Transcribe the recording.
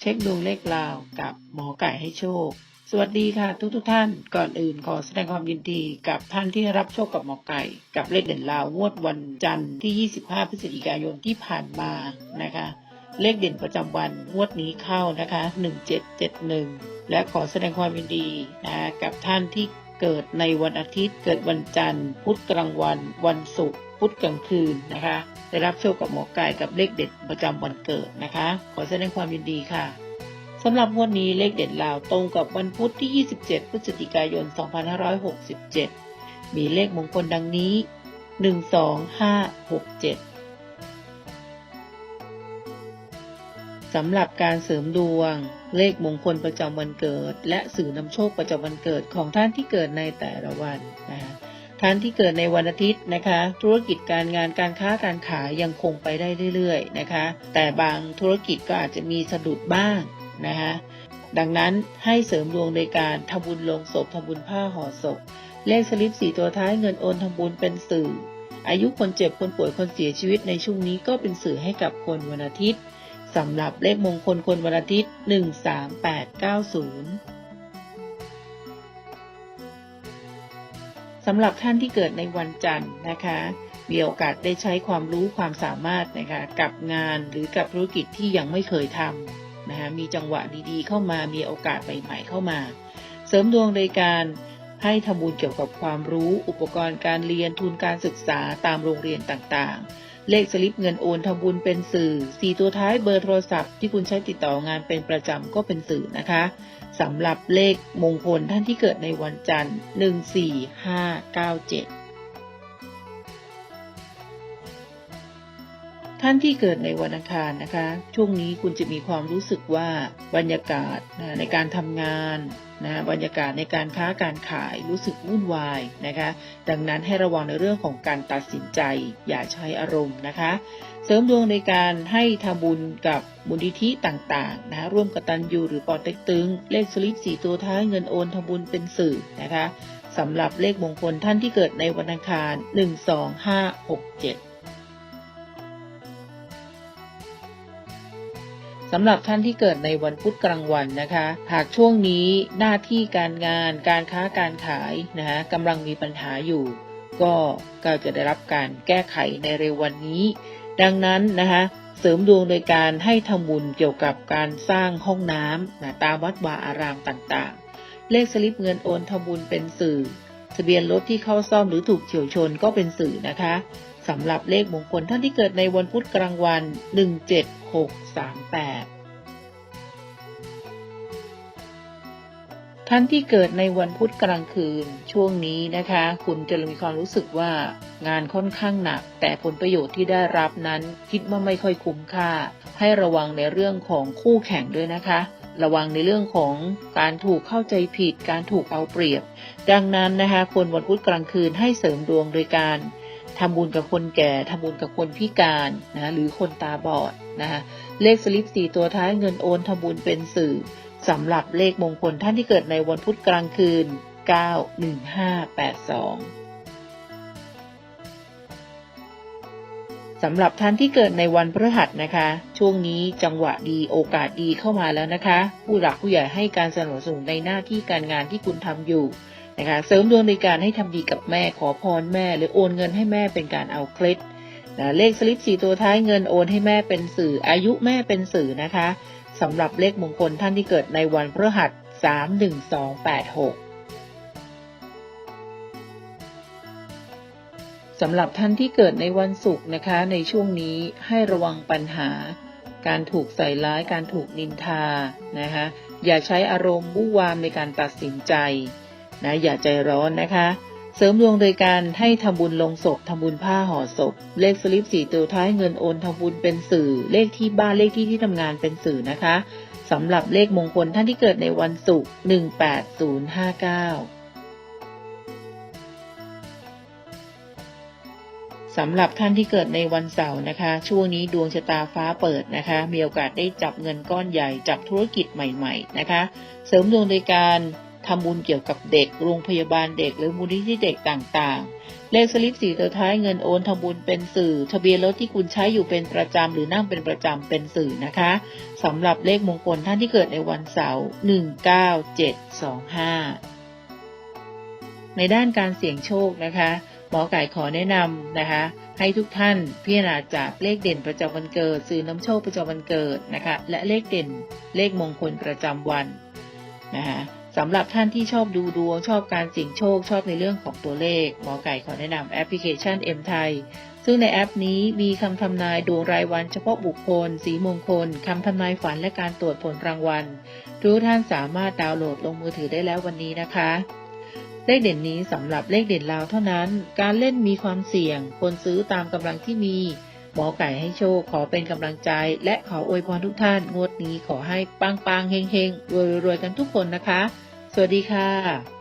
เช็คดวงเลขราวกับหมอไก่ให้โชค สวัสดีค่ะทุกทุกท่าน ก่อนอื่นขอแสดงความยินดีกับท่านที่รับโชคกับหมอไก่ กับเลขเด่นลาวงวดวันจันทร์ที่ 25 พฤศจิกายนที่ผ่านมานะคะ เลขเด่นประจำวันงวดนี้เข้านะคะ 1771 และขอแสดงความยินดีนะกับท่านที่เกิดในวันอาทิตย์ เกิดวันจันทร์ พุธกลางวัน วันศุกร์ พุธกลางคืนนะคะได้รับโชคกับหมอไก่กับเลขเด็ดประจำวันเกิดนะคะ ขอแสดงความยินดีค่ะสำหรับวดนี้เลขเด็ดลาวตรงกับวันพุธที่ 27 พฤศจิกายน 2567 มีเลขมงคลดังนี้ 12567 สำหรับการเสริมดวง เลขมงคลประจำวันเกิด และสื่อนำโชคประจำวันเกิดของท่านที่เกิดในแต่ละวันนะคะ ท่านที่เกิดในวันอาทิตย์นะคะ ธุรกิจการงานการค้าการขายยังคงไปได้เรื่อยๆนะคะ แต่บางธุรกิจก็อาจจะมีสะดุดบ้างนะคะดังนั้นให้เสริมดวงโดยการทำบุญลงศพทำบุญผ้าห่อศพ เลขสลิปสี่ตัวท้ายเงินโอนทำบุญเป็นสื่อ อายุคนเจ็บคนป่วยคนเสียชีวิตในช่วงนี้ก็เป็นสื่อให้กับคนวันอาทิตย์สำหรับเลขมงคลคนวันอาทิตย์ 13890 สำหรับท่านที่เกิดในวันจันทร์นะคะ มีโอกาสได้ใช้ความรู้ความสามารถนะคะกับงานหรือกับธุรกิจที่ยังไม่เคยทำนะคะมีจังหวะดีๆ เข้ามามีโอกาสใหม่ๆเข้ามา เสริมดวงโดยการ ให้ทำบุญเกี่ยวกับความรู้ อุปกรณ์การเรียนทุนการศึกษาตามโรงเรียนต่างๆ เลขสลิปเงินโอนทำบุญเป็นสื่อ 4 ตัวท้ายเบอร์โทรศัพท์ที่คุณใช้ติดต่องานเป็นประจำก็เป็นสื่อนะคะสำหรับเลขมงคลท่านที่เกิดในวันจันทร์ 14597 ท่านที่เกิดในวันอังคารนะคะ ช่วงนี้คุณจะมีความรู้สึกว่าบรรยากาศนะในการทำงานนะบรรยากาศในการค้าการขายรู้สึกวุ่นวายนะคะ ดังนั้นให้ระวังในเรื่องของการตัดสินใจ อย่าใช้อารมณ์นะคะ เสริมดวงในการให้ทำบุญกับมูลนิธิต่างๆนะร่วมกับตันยูหรือปอเต็กตึง เลขสลิปสีตัวท้ายเงินโอนทำบุญเป็นสื่อนะคะสำหรับเลขมงคลท่านที่เกิดในวันอังคาร 12567 สำหรับท่านที่เกิดในวันพุธกลางวันนะคะ หากช่วงนี้หน้าที่การงาน การค้าการขายนะคะกำลังมีปัญหาอยู่ ก็ก็จะได้รับการแก้ไขในเร็ววันนี้ ดังนั้นนะคะเสริมดวงโดยการให้ทำบุญเกี่ยวกับการสร้างห้องน้ำนะตามวัดวาอารามต่างๆ เลขสลิปเงินโอนทำบุญเป็นสื่อทะเบียนรถที่เข้าซ่อมหรือถูกเฉียวชนก็เป็นสื่อนะคะ สำหรับเลขมงคลท่านที่เกิดในวันพุธกลางวัน 17638 ท่านที่เกิดในวันพุธกลางคืน ช่วงนี้นะคะ คุณจะมีความรู้สึกว่างานค่อนข้างหนัก แต่ผลประโยชน์ที่ได้รับนั้น คิดว่าไม่ค่อยคุ้มค่า ให้ระวังในเรื่องของคู่แข่งด้วยนะคะระวังในเรื่องของการถูกเข้าใจผิด การถูกเอาเปรียบ ดังนั้นนะคะคนวันพุธกลางคืนให้เสริมดวงโดยการ ทำบุญกับคนแก่ทำบุญกับคนพิการนะหรือคนตาบอดนะคะเลขสลิปสี่ตัวท้ายเงินโอนทำบุญเป็นสื่อสำหรับเลขมงคลท่านที่เกิดในวันพุธกลางคืน 91582สำหรับท่านที่เกิดในวันพฤหัสนะคะ ช่วงนี้จังหวะดีโอกาสดีเข้ามาแล้วนะคะ ผู้หลักผู้ใหญ่ให้การสนับสนุนในหน้าที่การงานที่คุณทำอยู่ นะคะเสริมดวงในการให้ทำดีกับแม่ขอพรแม่ หรือโอนเงินให้แม่เป็นการเอาเคล็ดนะเลขสลิปสี่ตัวท้ายเงินโอนให้แม่เป็นสื่อ อายุแม่เป็นสื่อนะคะสำหรับเลขมงคลท่านที่เกิดในวันพฤหัสสามหนึ่งสองแปดหกสำหรับท่านที่เกิดในวันศุกร์นะคะ ในช่วงนี้ให้ระวังปัญหา การถูกใส่ร้ายการถูกนินทานะคะอย่าใช้อารมณ์วุ่วามในการตัดสินใจ นะอย่าใจร้อนนะคะ เสริมดวงโดยการให้ทำบุญลงศพทำบุญผ้าห่อศพ เลขสลิปสี่ตัวท้ายเงินโอนทำบุญเป็นสื่อ เลขที่บ้านเลขที่ที่ทำงานเป็นสื่อนะคะสำหรับเลขมงคลท่านที่เกิดในวันศุกร์หนึ่งแปดศูนย์ห้าเก้าสำหรับท่านที่เกิดในวันเสาร์นะคะ ช่วงนี้ดวงชะตาฟ้าเปิดนะคะ มีโอกาสได้จับเงินก้อนใหญ่จับธุรกิจใหม่ ๆ นะคะ เสริมดวงโดยการ ทำบุญเกี่ยวกับเด็ก โรงพยาบาลเด็กหรือมูลนิธิเด็กต่างๆ เลขสลิปสีตัวท้ายเงินโอนทำบุญเป็นสื่อ ทะเบียนรถที่คุณใช้อยู่เป็นประจำหรือนั่งเป็นประจำเป็นสื่อนะคะสำหรับเลขมงคลท่านที่เกิดในวันเสาร์19725 ในด้านการเสี่ยงโชคนะคะ หมอไก่ขอแนะนำนะคะให้ทุกท่านพิจารณาจากเลขเด่นประจำวันเกิดสื่อน้ำโชคประจำวันเกิดนะคะ และเลขเด่นเลขมงคลประจำวันนะคะ สำหรับท่านที่ชอบดูดวง ชอบการเสี่ยงโชคชอบในเรื่องของตัวเลข หมอไก่ขอแนะนำแอปพลิเคชัน M ไทยซึ่งในแอปนี้มีคำทำนายดวงรายวันเฉพาะบุคคล สีมงคลคำทำนายฝันและการตรวจผลรางวัลทุกท่านสามารถดาวน์โหลดลงมือถือได้แล้ววันนี้นะคะ เลขเด่นนี้สำหรับเลขเด่นลาวเท่านั้น การเล่นมีความเสี่ยง คนซื้อตามกำลังที่มีหมอไก่ให้โชคขอเป็นกำลังใจ และขออวยพรทุกท่านงวดนี้ขอให้ปังปังๆเฮงเฮงรวยรวยๆกันทุกคนนะคะ วัสดีค่ะ